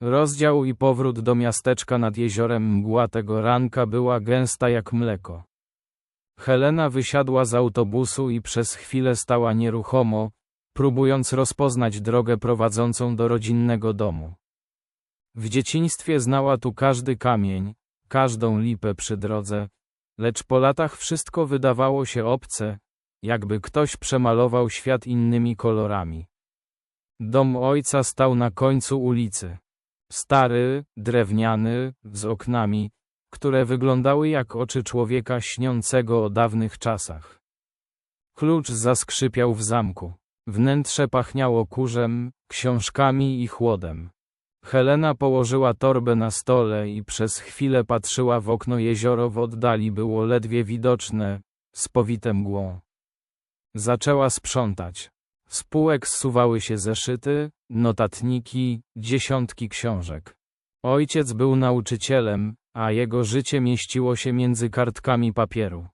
Rozdział i powrót do miasteczka nad jeziorem mgła tego ranka była gęsta jak mleko. Helena wysiadła z autobusu i przez chwilę stała nieruchomo, próbując rozpoznać drogę prowadzącą do rodzinnego domu. W dzieciństwie znała tu każdy kamień, każdą lipę przy drodze, lecz po latach wszystko wydawało się obce, jakby ktoś przemalował świat innymi kolorami. Dom ojca stał na końcu ulicy. Stary, drewniany, z oknami, które wyglądały jak oczy człowieka śniącego o dawnych czasach. Klucz zaskrzypiał w zamku. Wnętrze pachniało kurzem, książkami i chłodem. Helena położyła torbę na stole i przez chwilę patrzyła w okno jezioro w oddali było ledwie widoczne, spowite mgłą. Zaczęła sprzątać. Z półek zsuwały się zeszyty, notatniki, dziesiątki książek. Ojciec był nauczycielem, a jego życie mieściło się między kartkami papieru.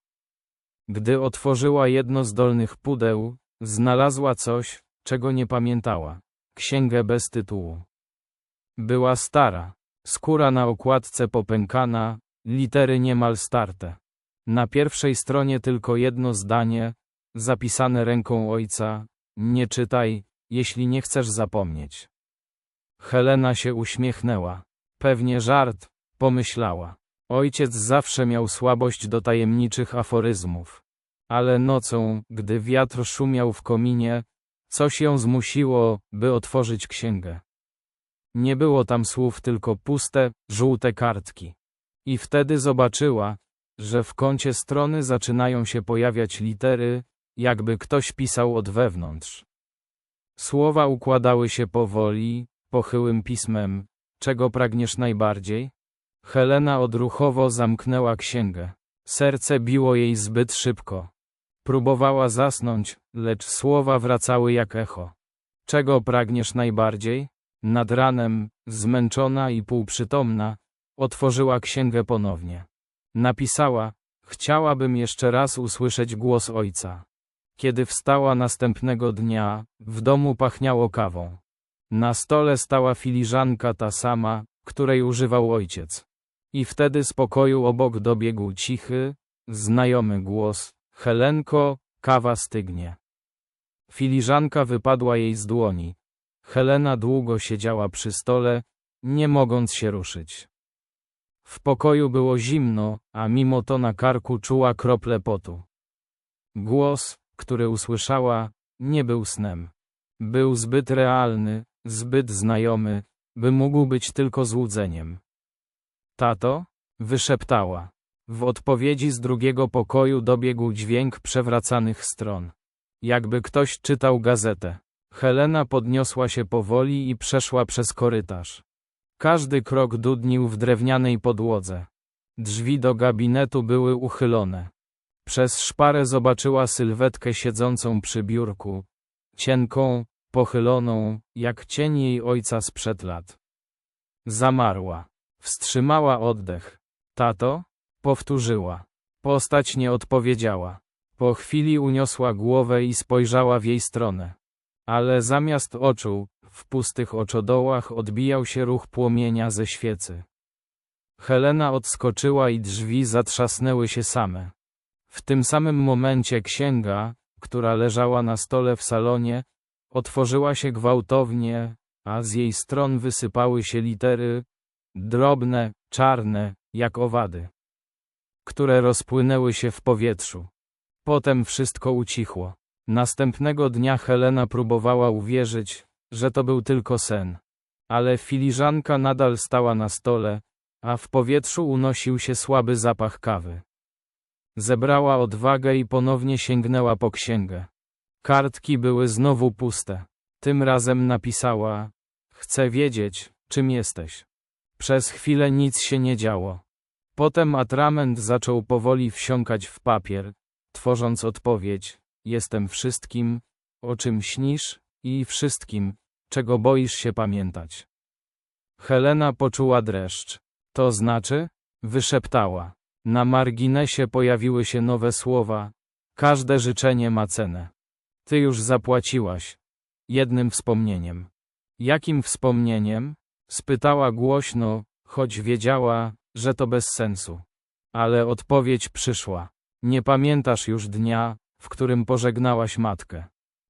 Gdy otworzyła jedno z dolnych pudeł, znalazła coś, czego nie pamiętała. Księgę bez tytułu. Była stara. Skóra na okładce popękana, litery niemal starte. Na pierwszej stronie tylko jedno zdanie, zapisane ręką ojca, nie czytaj, jeśli nie chcesz zapomnieć. Helena się uśmiechnęła. Pewnie żart, pomyślała. Ojciec zawsze miał słabość do tajemniczych aforyzmów. Ale nocą, gdy wiatr szumiał w kominie, coś ją zmusiło, by otworzyć księgę. Nie było tam słów, tylko puste, żółte kartki. I wtedy zobaczyła, że w kącie strony zaczynają się pojawiać litery, jakby ktoś pisał od wewnątrz. Słowa układały się powoli, pochyłym pismem. Czego pragniesz najbardziej? Helena odruchowo zamknęła księgę. Serce biło jej zbyt szybko. Próbowała zasnąć, lecz słowa wracały jak echo. Czego pragniesz najbardziej? Nad ranem, zmęczona i półprzytomna, otworzyła księgę ponownie. Napisała, chciałabym jeszcze raz usłyszeć głos ojca. Kiedy wstała następnego dnia, w domu pachniało kawą. Na stole stała filiżanka ta sama, której używał ojciec. I wtedy z pokoju obok dobiegł cichy, znajomy głos. Helenko, kawa stygnie. Filiżanka wypadła jej z dłoni. Helena długo siedziała przy stole, nie mogąc się ruszyć. W pokoju było zimno, a mimo to na karku czuła krople potu. Głos, który usłyszała, nie był snem. Był zbyt realny, zbyt znajomy, by mógł być tylko złudzeniem. Tato? Wyszeptała. W odpowiedzi z drugiego pokoju dobiegł dźwięk przewracanych stron. Jakby ktoś czytał gazetę. Helena podniosła się powoli i przeszła przez korytarz. Każdy krok dudnił w drewnianej podłodze. Drzwi do gabinetu były uchylone. Przez szparę zobaczyła sylwetkę siedzącą przy biurku. Cienką, pochyloną, jak cień jej ojca sprzed lat. Zamarła. Wstrzymała oddech. Tato? Powtórzyła. Postać nie odpowiedziała. Po chwili uniosła głowę i spojrzała w jej stronę. Ale zamiast oczu, w pustych oczodołach odbijał się ruch płomienia ze świecy. Helena odskoczyła i drzwi zatrzasnęły się same. W tym samym momencie księga, która leżała na stole w salonie, otworzyła się gwałtownie, a z jej stron wysypały się litery, drobne, czarne, jak owady, które rozpłynęły się w powietrzu. Potem wszystko ucichło. Następnego dnia Helena próbowała uwierzyć, że to był tylko sen. Ale filiżanka nadal stała na stole, a w powietrzu unosił się słaby zapach kawy. Zebrała odwagę i ponownie sięgnęła po księgę. Kartki były znowu puste. Tym razem napisała: Chcę wiedzieć, czym jesteś. Przez chwilę nic się nie działo. Potem atrament zaczął powoli wsiąkać w papier, tworząc odpowiedź: Jestem wszystkim, o czym śnisz, i wszystkim, czego boisz się pamiętać. Helena poczuła dreszcz. To znaczy? Wyszeptała. Na marginesie pojawiły się nowe słowa. Każde życzenie ma cenę. Ty już zapłaciłaś. Jednym wspomnieniem. Jakim wspomnieniem? Spytała głośno, choć wiedziała, że to bez sensu. Ale odpowiedź przyszła. Nie pamiętasz już dnia, w którym pożegnałaś matkę.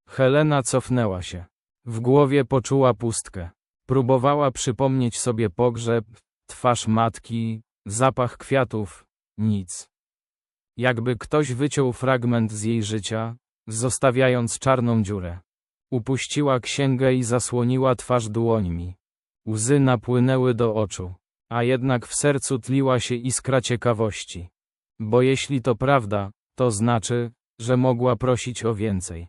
Helena cofnęła się. W głowie poczuła pustkę. Próbowała przypomnieć sobie pogrzeb, twarz matki, zapach kwiatów, nic. Jakby ktoś wyciął fragment z jej życia, zostawiając czarną dziurę. Upuściła księgę i zasłoniła twarz dłońmi. Łzy napłynęły do oczu, a jednak w sercu tliła się iskra ciekawości. Bo jeśli to prawda, to znaczy, że mogła prosić o więcej.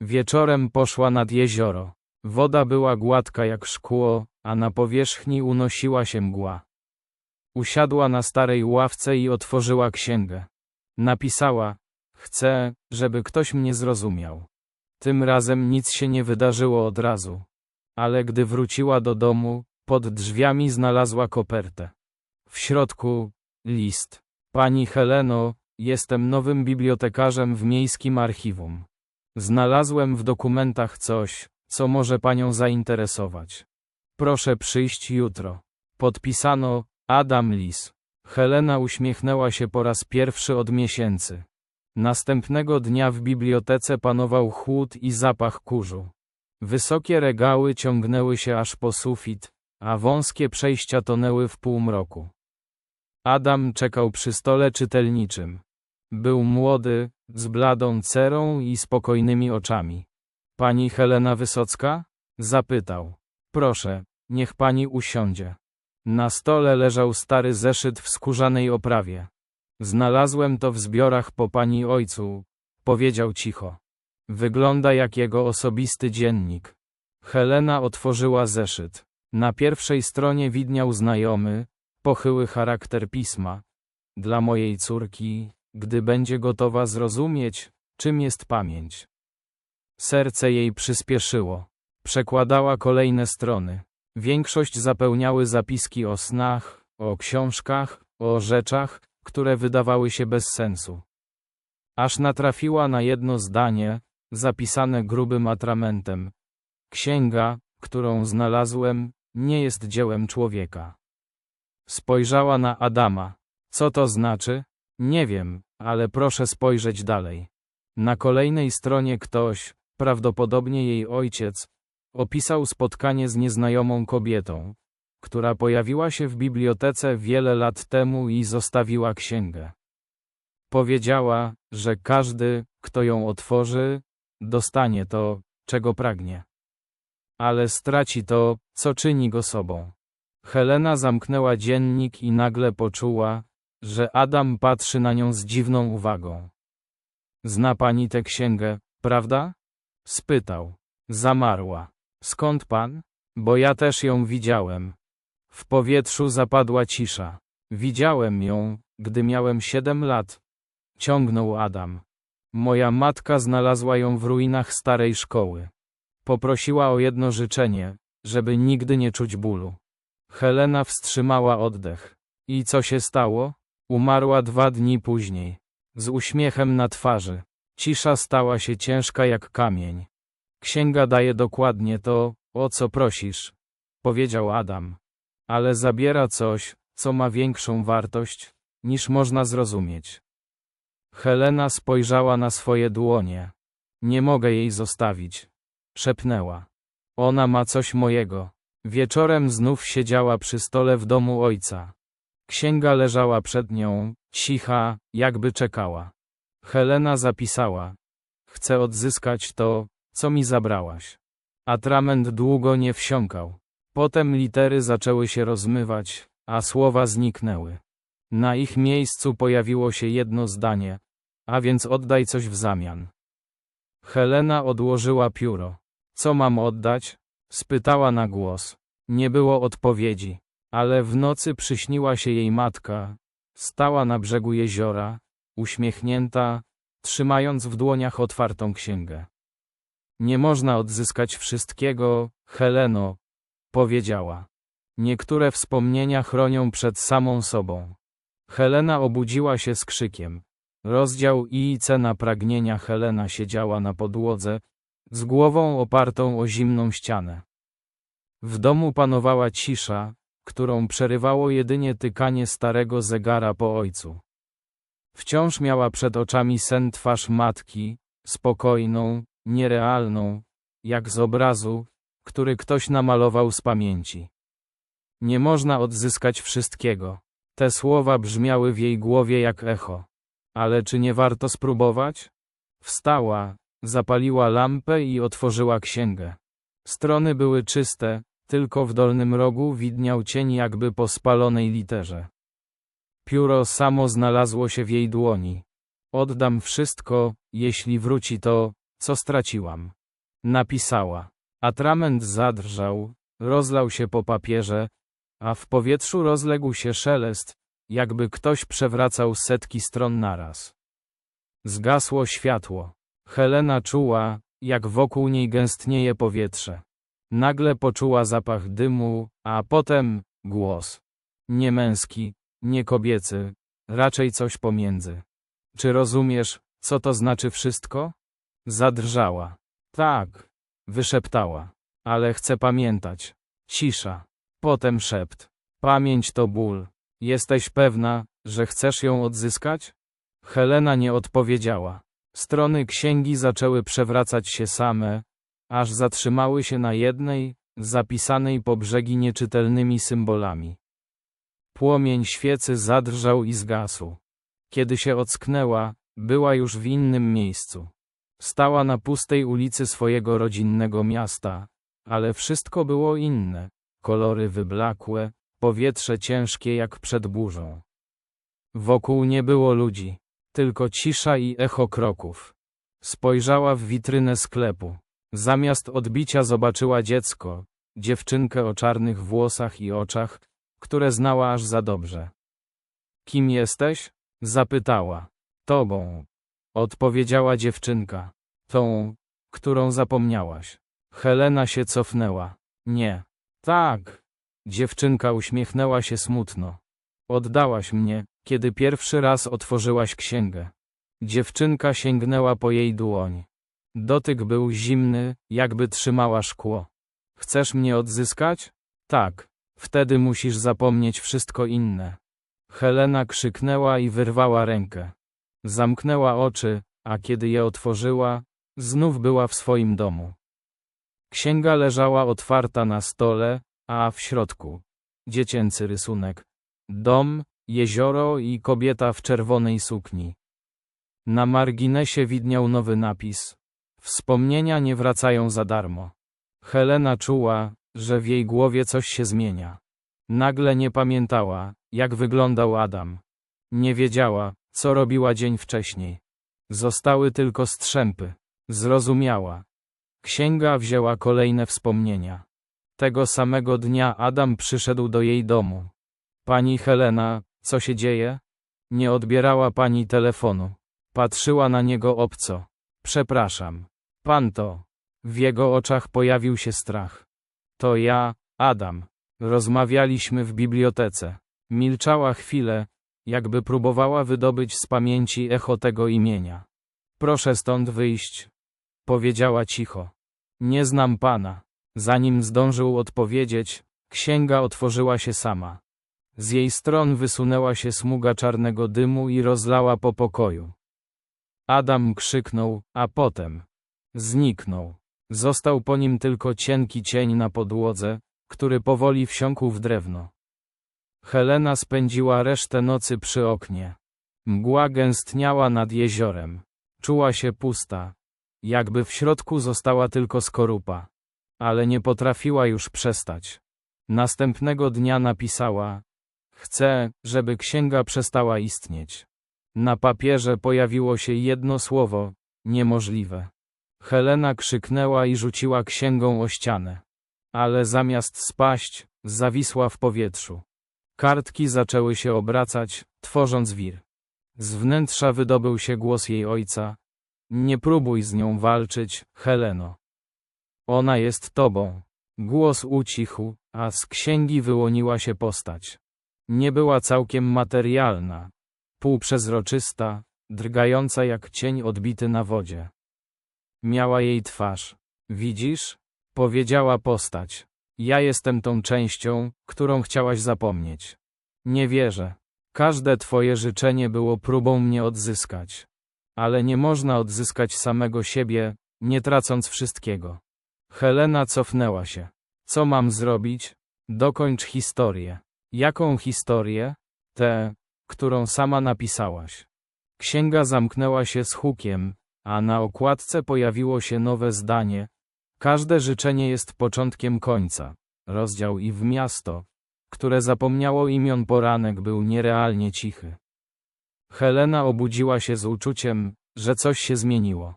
Wieczorem poszła nad jezioro. Woda była gładka jak szkło, a na powierzchni unosiła się mgła. Usiadła na starej ławce i otworzyła księgę. Napisała: Chcę, żeby ktoś mnie zrozumiał. Tym razem nic się nie wydarzyło od razu. Ale gdy wróciła do domu, pod drzwiami znalazła kopertę. W środku list. Pani Heleno, jestem nowym bibliotekarzem w miejskim archiwum. Znalazłem w dokumentach coś, co może panią zainteresować. Proszę przyjść jutro. Podpisano Adam Lis. Helena uśmiechnęła się po raz pierwszy od miesięcy. Następnego dnia w bibliotece panował chłód i zapach kurzu. Wysokie regały ciągnęły się aż po sufit, a wąskie przejścia tonęły w półmroku. Adam czekał przy stole czytelniczym. Był młody, z bladą cerą i spokojnymi oczami. Pani Helena Wysocka? Zapytał. Proszę, niech pani usiądzie. Na stole leżał stary zeszyt w skórzanej oprawie. Znalazłem to w zbiorach po pani ojcu, powiedział cicho. Wygląda jak jego osobisty dziennik. Helena otworzyła zeszyt. Na pierwszej stronie widniał znajomy, pochyły charakter pisma. Dla mojej córki, gdy będzie gotowa zrozumieć, czym jest pamięć. Serce jej przyspieszyło. Przekładała kolejne strony. Większość zapełniały zapiski o snach, o książkach, o rzeczach, które wydawały się bez sensu. Aż natrafiła na jedno zdanie, zapisane grubym atramentem. Księga, którą znalazłem, nie jest dziełem człowieka. Spojrzała na Adama. Co to znaczy? Nie wiem, ale proszę spojrzeć dalej. Na kolejnej stronie ktoś, prawdopodobnie jej ojciec, opisał spotkanie z nieznajomą kobietą, która pojawiła się w bibliotece wiele lat temu i zostawiła księgę. Powiedziała, że każdy, kto ją otworzy, dostanie to, czego pragnie. Ale straci to, co czyni go sobą. Helena zamknęła dziennik i nagle poczuła, że Adam patrzy na nią z dziwną uwagą. Zna pani tę księgę, prawda? Spytał. Zamarła. Skąd pan? Bo ja też ją widziałem. W powietrzu zapadła cisza. Widziałem ją, gdy miałem siedem lat. Ciągnął Adam. Moja matka znalazła ją w ruinach starej szkoły. Poprosiła o jedno życzenie, żeby nigdy nie czuć bólu. Helena wstrzymała oddech. I co się stało? Umarła dwa dni później. Z uśmiechem na twarzy. Cisza stała się ciężka jak kamień. Księga daje dokładnie to, o co prosisz, powiedział Adam. Ale zabiera coś, co ma większą wartość, niż można zrozumieć. Helena spojrzała na swoje dłonie. Nie mogę jej zostawić. Szepnęła. Ona ma coś mojego. Wieczorem znów siedziała przy stole w domu ojca. Księga leżała przed nią, cicha, jakby czekała. Helena zapisała. Chcę odzyskać to, co mi zabrałaś. Atrament długo nie wsiąkał. Potem litery zaczęły się rozmywać, a słowa zniknęły. Na ich miejscu pojawiło się jedno zdanie, a więc oddaj coś w zamian. Helena odłożyła pióro. Co mam oddać? spytała na głos. Nie było odpowiedzi, ale w nocy przyśniła się jej matka. Stała na brzegu jeziora, uśmiechnięta, trzymając w dłoniach otwartą księgę. Nie można odzyskać wszystkiego, Heleno, powiedziała. Niektóre wspomnienia chronią przed samą sobą. Helena obudziła się z krzykiem. Rozdział I cena pragnienia Helena siedziała na podłodze, z głową opartą o zimną ścianę. W domu panowała cisza, którą przerywało jedynie tykanie starego zegara po ojcu. Wciąż miała przed oczami sen twarz matki, spokojną, nierealną, jak z obrazu, który ktoś namalował z pamięci. Nie można odzyskać wszystkiego. Te słowa brzmiały w jej głowie jak echo. Ale czy nie warto spróbować? Wstała, zapaliła lampę i otworzyła księgę. Strony były czyste, tylko w dolnym rogu widniał cień jakby po spalonej literze. Pióro samo znalazło się w jej dłoni. Oddam wszystko, jeśli wróci to, co straciłam. Napisała. Atrament zadrżał, rozlał się po papierze, a w powietrzu rozległ się szelest, jakby ktoś przewracał setki stron naraz. Zgasło światło. Helena czuła, jak wokół niej gęstnieje powietrze. Nagle poczuła zapach dymu, a potem głos. Nie męski, nie kobiecy, raczej coś pomiędzy. Czy rozumiesz, co to znaczy wszystko? Zadrżała. Tak, wyszeptała. Ale chcę pamiętać. Cisza. Potem szept. Pamięć to ból. Jesteś pewna, że chcesz ją odzyskać? Helena nie odpowiedziała. Strony księgi zaczęły przewracać się same, aż zatrzymały się na jednej, zapisanej po brzegi nieczytelnymi symbolami. Płomień świecy zadrżał i zgasł. Kiedy się ocknęła, była już w innym miejscu. Stała na pustej ulicy swojego rodzinnego miasta, ale wszystko było inne. Kolory wyblakłe, powietrze ciężkie jak przed burzą. Wokół nie było ludzi, tylko cisza i echo kroków. Spojrzała w witrynę sklepu. Zamiast odbicia zobaczyła dziecko, dziewczynkę o czarnych włosach i oczach, które znała aż za dobrze. Kim jesteś? Zapytała. Tobą. Odpowiedziała dziewczynka. Tą, którą zapomniałaś. Helena się cofnęła. Nie. Tak. Dziewczynka uśmiechnęła się smutno. Oddałaś mnie, kiedy pierwszy raz otworzyłaś księgę. Dziewczynka sięgnęła po jej dłoń. Dotyk był zimny, jakby trzymała szkło. Chcesz mnie odzyskać? Tak. Wtedy musisz zapomnieć wszystko inne. Helena krzyknęła i wyrwała rękę. Zamknęła oczy, a kiedy je otworzyła, znów była w swoim domu. Księga leżała otwarta na stole, a w środku dziecięcy rysunek. Dom, jezioro i kobieta w czerwonej sukni. Na marginesie widniał nowy napis. Wspomnienia nie wracają za darmo. Helena czuła, że w jej głowie coś się zmienia. Nagle nie pamiętała, jak wyglądał Adam. Nie wiedziała, co robiła dzień wcześniej. Zostały tylko strzępy. Zrozumiała. Księga wzięła kolejne wspomnienia. Tego samego dnia Adam przyszedł do jej domu. Pani Helena, co się dzieje? Nie odbierała pani telefonu. Patrzyła na niego obco. Przepraszam. Pan to. W jego oczach pojawił się strach. To ja, Adam. Rozmawialiśmy w bibliotece. Milczała chwilę, jakby próbowała wydobyć z pamięci echo tego imienia. Proszę stąd wyjść. Powiedziała cicho. Nie znam pana. Zanim zdążył odpowiedzieć, księga otworzyła się sama. Z jej stron wysunęła się smuga czarnego dymu i rozlała po pokoju. Adam krzyknął, a potem zniknął. Został po nim tylko cienki cień na podłodze, który powoli wsiąkł w drewno. Helena spędziła resztę nocy przy oknie. Mgła gęstniała nad jeziorem. Czuła się pusta. Jakby w środku została tylko skorupa. Ale nie potrafiła już przestać. Następnego dnia napisała: Chcę, żeby księga przestała istnieć. Na papierze pojawiło się jedno słowo: niemożliwe. Helena krzyknęła i rzuciła księgą o ścianę. Ale zamiast spaść, zawisła w powietrzu. Kartki zaczęły się obracać, tworząc wir. Z wnętrza wydobył się głos jej ojca. Nie próbuj z nią walczyć, Heleno. Ona jest tobą. Głos ucichł, a z księgi wyłoniła się postać. Nie była całkiem materialna. Półprzezroczysta, drgająca jak cień odbity na wodzie. Miała jej twarz. Widzisz? Powiedziała postać. Ja jestem tą częścią, którą chciałaś zapomnieć. Nie wierzę. Każde twoje życzenie było próbą mnie odzyskać. Ale nie można odzyskać samego siebie, nie tracąc wszystkiego. Helena cofnęła się. Co mam zrobić? Dokończ historię. Jaką historię? Tę, którą sama napisałaś. Księga zamknęła się z hukiem, a na okładce pojawiło się nowe zdanie. Każde życzenie jest początkiem końca. Rozdział i w miasto, które zapomniało imion poranek był nierealnie cichy. Helena obudziła się z uczuciem, że coś się zmieniło.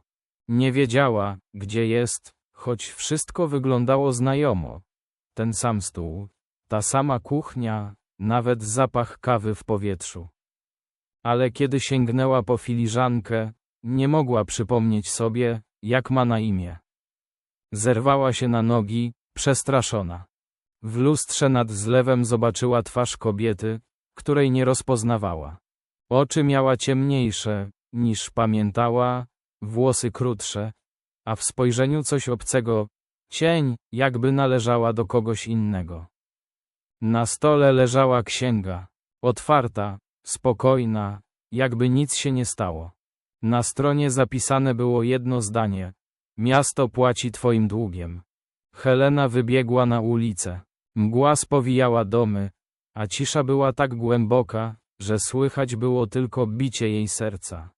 Nie wiedziała, gdzie jest, choć wszystko wyglądało znajomo. Ten sam stół, ta sama kuchnia, nawet zapach kawy w powietrzu. Ale kiedy sięgnęła po filiżankę, nie mogła przypomnieć sobie, jak ma na imię. Zerwała się na nogi, przestraszona. W lustrze nad zlewem zobaczyła twarz kobiety, której nie rozpoznawała. Oczy miała ciemniejsze, niż pamiętała, włosy krótsze, a w spojrzeniu coś obcego, cień, jakby należała do kogoś innego. Na stole leżała księga, otwarta, spokojna, jakby nic się nie stało. Na stronie zapisane było jedno zdanie. Miasto płaci twoim długiem. Helena wybiegła na ulicę. Mgła spowijała domy, a cisza była tak głęboka, że słychać było tylko bicie jej serca.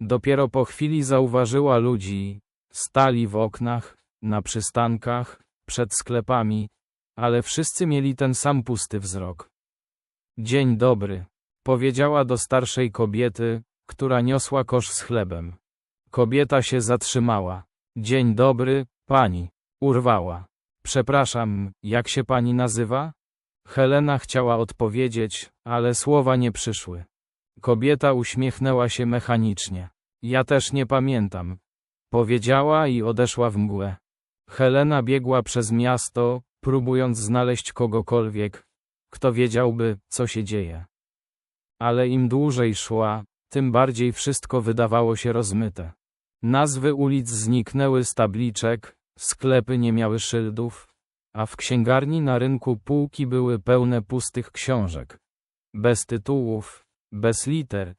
Dopiero po chwili zauważyła ludzi, stali w oknach, na przystankach, przed sklepami, ale wszyscy mieli ten sam pusty wzrok. Dzień dobry, powiedziała do starszej kobiety, która niosła kosz z chlebem. Kobieta się zatrzymała. Dzień dobry, pani, urwała. Przepraszam, jak się pani nazywa? Helena chciała odpowiedzieć, ale słowa nie przyszły. Kobieta uśmiechnęła się mechanicznie. Ja też nie pamiętam. Powiedziała i odeszła w mgłę. Helena biegła przez miasto, próbując znaleźć kogokolwiek, kto wiedziałby, co się dzieje. Ale im dłużej szła, tym bardziej wszystko wydawało się rozmyte. Nazwy ulic zniknęły z tabliczek, sklepy nie miały szyldów, a w księgarni na rynku półki były pełne pustych książek. Bez tytułów, bez liter,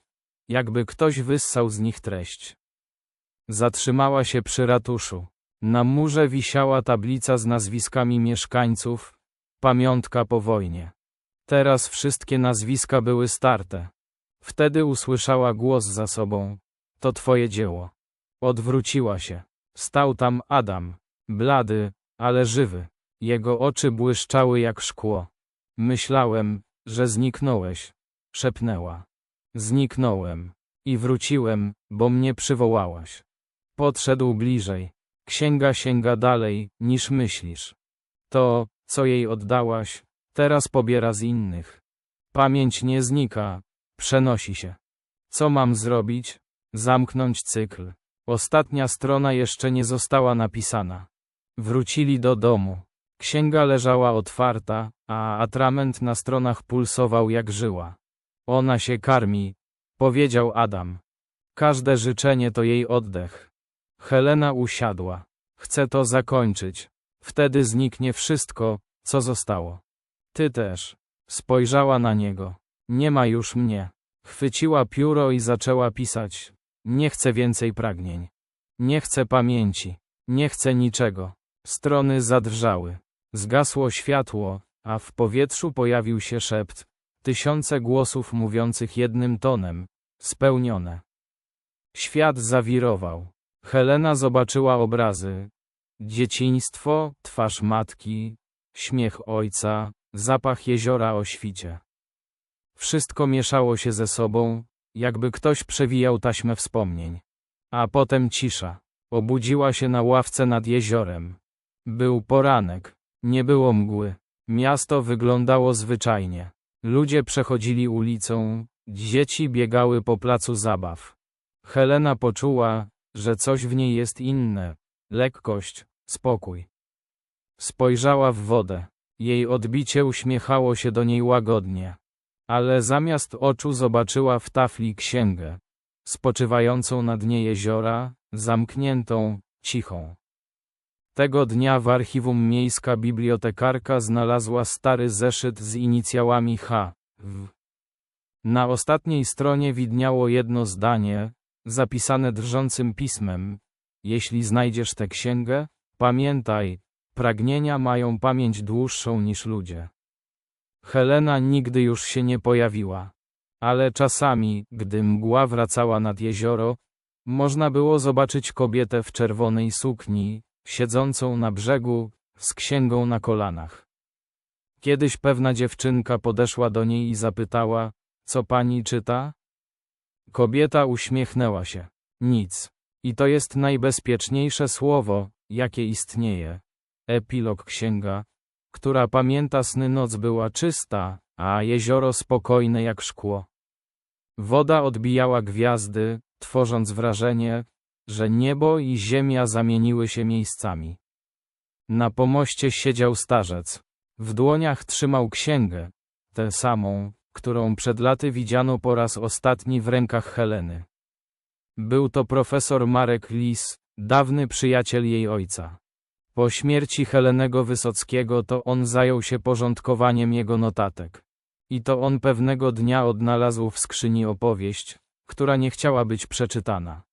jakby ktoś wyssał z nich treść. Zatrzymała się przy ratuszu. Na murze wisiała tablica z nazwiskami mieszkańców, pamiątka po wojnie. Teraz wszystkie nazwiska były starte. Wtedy usłyszała głos za sobą. To twoje dzieło. Odwróciła się. Stał tam Adam, blady, ale żywy. Jego oczy błyszczały jak szkło. Myślałem, że zniknąłeś. Szepnęła. Zniknąłem. I wróciłem, bo mnie przywołałaś. Podszedł bliżej. Księga sięga dalej, niż myślisz. To, co jej oddałaś, teraz pobiera z innych. Pamięć nie znika, przenosi się. Co mam zrobić? Zamknąć cykl. Ostatnia strona jeszcze nie została napisana. Wrócili do domu. Księga leżała otwarta, a atrament na stronach pulsował jak żyła. Ona się karmi, powiedział Adam. Każde życzenie to jej oddech. Helena usiadła. Chcę to zakończyć. Wtedy zniknie wszystko, co zostało. Ty też. Spojrzała na niego. Nie ma już mnie. Chwyciła pióro i zaczęła pisać. Nie chcę więcej pragnień. Nie chcę pamięci. Nie chcę niczego. Strony zadrżały. Zgasło światło, a w powietrzu pojawił się szept. Tysiące głosów mówiących jednym tonem. Spełnione. Świat zawirował. Helena zobaczyła obrazy. Dzieciństwo, twarz matki, śmiech ojca, zapach jeziora o świcie. Wszystko mieszało się ze sobą, jakby ktoś przewijał taśmę wspomnień. A potem cisza. Obudziła się na ławce nad jeziorem. Był poranek. Nie było mgły. Miasto wyglądało zwyczajnie. Ludzie przechodzili ulicą, dzieci biegały po placu zabaw. Helena poczuła, że coś w niej jest inne. Lekkość, spokój. Spojrzała w wodę. Jej odbicie uśmiechało się do niej łagodnie. Ale zamiast oczu zobaczyła w tafli księgę. Spoczywającą na dnie jeziora, zamkniętą, cichą. Tego dnia w archiwum miejska bibliotekarka znalazła stary zeszyt z inicjałami H. W. Na ostatniej stronie widniało jedno zdanie, zapisane drżącym pismem. Jeśli znajdziesz tę księgę, pamiętaj, pragnienia mają pamięć dłuższą niż ludzie. Helena nigdy już się nie pojawiła. Ale czasami, gdy mgła wracała nad jezioro, można było zobaczyć kobietę w czerwonej sukni, siedzącą na brzegu, z księgą na kolanach. Kiedyś pewna dziewczynka podeszła do niej i zapytała, co pani czyta? Kobieta uśmiechnęła się. Nic. I to jest najbezpieczniejsze słowo, jakie istnieje. Epilog księga, która pamięta sny noc była czysta, a jezioro spokojne jak szkło. Woda odbijała gwiazdy, tworząc wrażenie, że niebo i ziemia zamieniły się miejscami. Na pomoście siedział starzec. W dłoniach trzymał księgę, tę samą, którą przed laty widziano po raz ostatni w rękach Heleny. Był to profesor Marek Lis, dawny przyjaciel jej ojca. Po śmierci Helenego Wysockiego to on zajął się porządkowaniem jego notatek. I to on pewnego dnia odnalazł w skrzyni opowieść, która nie chciała być przeczytana.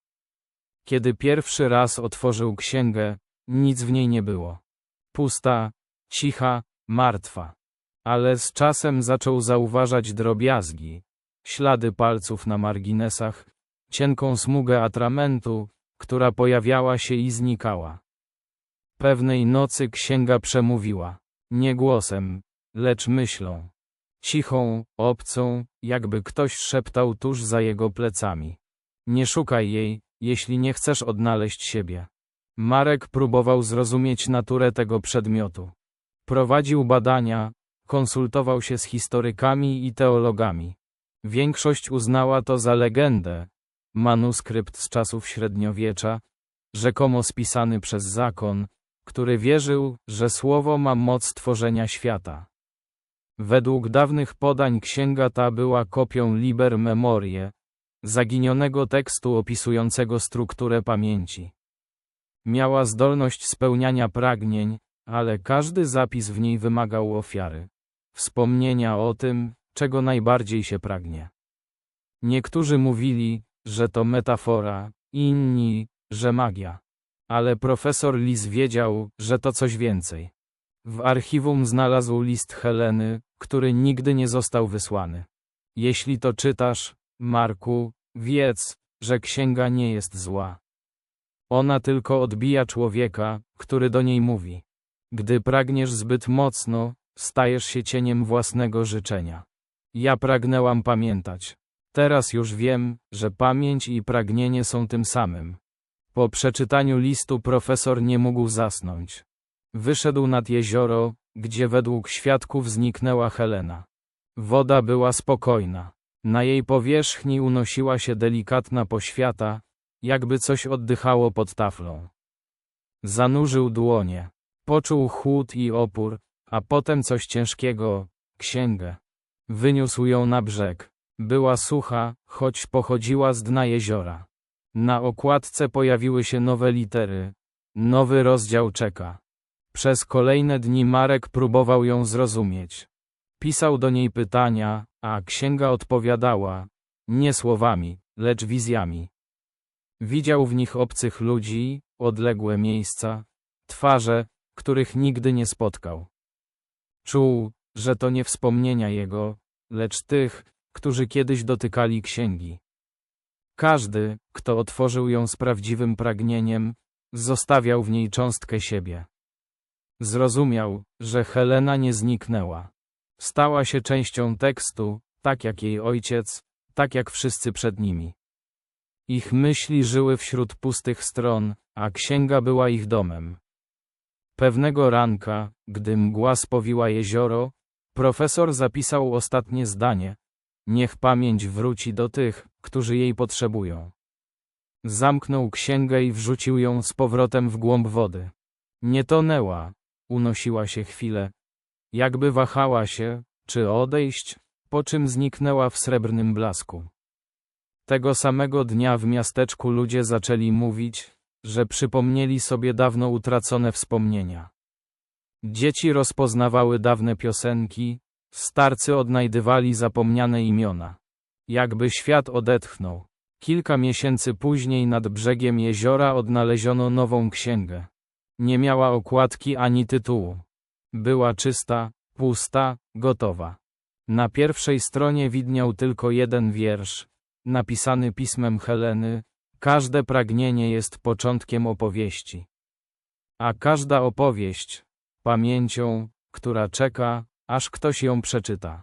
Kiedy pierwszy raz otworzył księgę, nic w niej nie było. Pusta, cicha, martwa. Ale z czasem zaczął zauważać drobiazgi, ślady palców na marginesach, cienką smugę atramentu, która pojawiała się i znikała. Pewnej nocy księga przemówiła, nie głosem, lecz myślą. Cichą, obcą, jakby ktoś szeptał tuż za jego plecami. Nie szukaj jej, jeśli nie chcesz odnaleźć siebie. Marek próbował zrozumieć naturę tego przedmiotu. Prowadził badania, konsultował się z historykami i teologami. Większość uznała to za legendę. Manuskrypt z czasów średniowiecza, rzekomo spisany przez zakon, który wierzył, że słowo ma moc tworzenia świata. Według dawnych podań księga ta była kopią Liber Memorie, zaginionego tekstu opisującego strukturę pamięci. Miała zdolność spełniania pragnień, ale każdy zapis w niej wymagał ofiary. Wspomnienia o tym, czego najbardziej się pragnie. Niektórzy mówili, że to metafora, inni, że magia. Ale profesor Lis wiedział, że to coś więcej. W archiwum znalazł list Heleny, który nigdy nie został wysłany. Jeśli to czytasz, Marku, wiedz, że księga nie jest zła. Ona tylko odbija człowieka, który do niej mówi. Gdy pragniesz zbyt mocno, stajesz się cieniem własnego życzenia. Ja pragnęłam pamiętać. Teraz już wiem, że pamięć i pragnienie są tym samym. Po przeczytaniu listu profesor nie mógł zasnąć. Wyszedł nad jezioro, gdzie według świadków zniknęła Helena. Woda była spokojna. Na jej powierzchni unosiła się delikatna poświata, jakby coś oddychało pod taflą. Zanurzył dłonie. Poczuł chłód i opór, a potem coś ciężkiego, księgę. Wyniósł ją na brzeg. Była sucha, choć pochodziła z dna jeziora. Na okładce pojawiły się nowe litery. Nowy rozdział czeka. Przez kolejne dni Marek próbował ją zrozumieć. Pisał do niej pytania, a księga odpowiadała, nie słowami, lecz wizjami. Widział w nich obcych ludzi, odległe miejsca, twarze, których nigdy nie spotkał. Czuł, że to nie wspomnienia jego, lecz tych, którzy kiedyś dotykali księgi. Każdy, kto otworzył ją z prawdziwym pragnieniem, zostawiał w niej cząstkę siebie. Zrozumiał, że Helena nie zniknęła. Stała się częścią tekstu, tak jak jej ojciec, tak jak wszyscy przed nimi. Ich myśli żyły wśród pustych stron, a księga była ich domem. Pewnego ranka, gdy mgła spowiła jezioro, profesor zapisał ostatnie zdanie. Niech pamięć wróci do tych, którzy jej potrzebują. Zamknął księgę i wrzucił ją z powrotem w głąb wody. Nie tonęła, unosiła się chwilę. Jakby wahała się, czy odejść, po czym zniknęła w srebrnym blasku. Tego samego dnia w miasteczku ludzie zaczęli mówić, że przypomnieli sobie dawno utracone wspomnienia. Dzieci rozpoznawały dawne piosenki, starcy odnajdywali zapomniane imiona. Jakby świat odetchnął. Kilka miesięcy później nad brzegiem jeziora odnaleziono nową księgę. Nie miała okładki ani tytułu. Była czysta, pusta, gotowa. Na pierwszej stronie widniał tylko jeden wiersz, napisany pismem Heleny. Każde pragnienie jest początkiem opowieści. A każda opowieść pamięcią, która czeka, aż ktoś ją przeczyta.